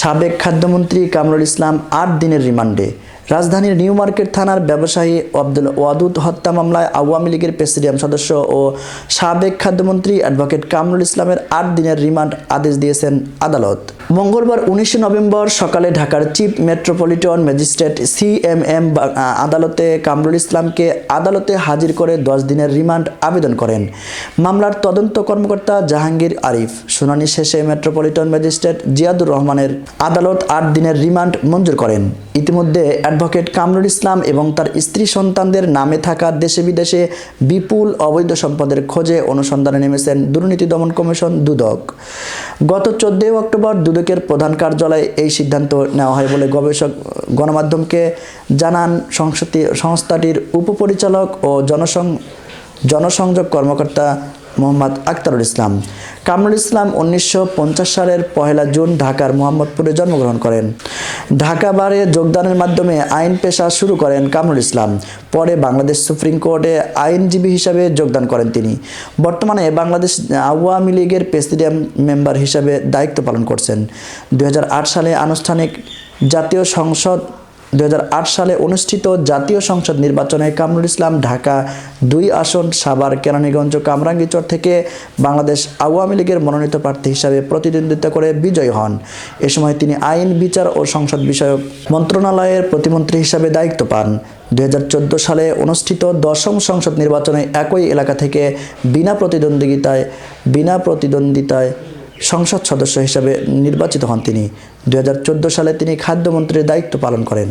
সাবেক খাদ্যমন্ত্রী কামরুল ইসলাম আট দিনের রিমান্ডে। রাজধানীর নিউ মার্কেট থানার ব্যবসায়ী আব্দুল ওয়াদুদ হত্যা মামলায় আওয়ামী লীগের প্রেসিডিয়াম সদস্য ও সাবেক খাদ্যমন্ত্রী অ্যাডভোকেট কামরুল ইসলামের আট দিনের রিমান্ড আদেশ দিয়েছেন আদালত। মঙ্গলবার উনিশে নভেম্বর সকালে ঢাকার chief metropolitan magistrate C M M আদালতে কামরুল ইসলামকে আদালতে হাজির করে দশ দিনের রিমান্ড আবেদন করেন। মামলার তদন্ত কর্মকর্তা জাহাঙ্গীর আরিফ। শুনানি শেষে মেট্রোপলিটন ম্যাজিস্ট্রেট জিয়াদুর রহমানের আদালত আট দিনের রিমান্ড মঞ্জুর করেন। ইতিমধ্যে অ্যাডভোকেট কামরুল ইসলাম এবং তার স্ত্রী সন্তানদের নামে থাকা দেশে বিদেশে বিপুল অবৈধ সম্পদের খোঁজে অনুসন্ধানে নেমেছেন দুর্নীতি দমন কমিশন দুদক। গত চোদ্দই অক্টোবর দুদকের প্রধান কার্যালয়ে এই সিদ্ধান্ত নেওয়া হয় বলে গবেষক গণমাধ্যমকে জানান সংস্থাটির উপপরিচালক ও জনসং, জনসংযোগ কর্মকর্তা মোহাম্মদ আক্তারুল ইসলাম। কামরুল ইসলাম উনিশশো পঞ্চাশ সালের পহেলা জুন ঢাকার মোহাম্মদপুরে জন্মগ্রহণ করেন। ঢাকা বারে যোগদানের মাধ্যমে আইন পেশা শুরু করেন কামরুল ইসলাম। পরে বাংলাদেশ সুপ্রিম কোর্টে আইনজীবী হিসাবে যোগদান করেন তিনি। বর্তমানে বাংলাদেশ আওয়ামী লীগের প্রেসিডিয়াম মেম্বার হিসাবে দায়িত্ব পালন করছেন। দু হাজার আট সালে আনুষ্ঠানিক জাতীয় সংসদ দু হাজার আট সালে অনুষ্ঠিত জাতীয় সংসদ নির্বাচনে কামরুল ইসলাম ঢাকা দুই আসন, সাভার, কেরানীগঞ্জ কামরাঙ্গীচর থেকে বাংলাদেশ আওয়ামী লীগের মনোনীত প্রার্থী হিসাবে প্রতিদ্বন্দ্বিতা করে বিজয়ী হন। এ সময় তিনি আইন, বিচার ও সংসদ বিষয়ক মন্ত্রণালয়ের প্রতিমন্ত্রী হিসাবে দায়িত্ব পান। দু হাজার চোদ্দ সালে অনুষ্ঠিত দশম সংসদ নির্বাচনে একই এলাকা থেকে বিনা প্রতিদ্বন্দ্বিতায় বিনা প্রতিদ্বন্দ্বিতায় সংসদ সদস্য হিসাবে নির্বাচিত হন তিনি। দু হাজার চোদ্দ সালে তিনি খাদ্যমন্ত্রীর দায়িত্ব পালন করেন।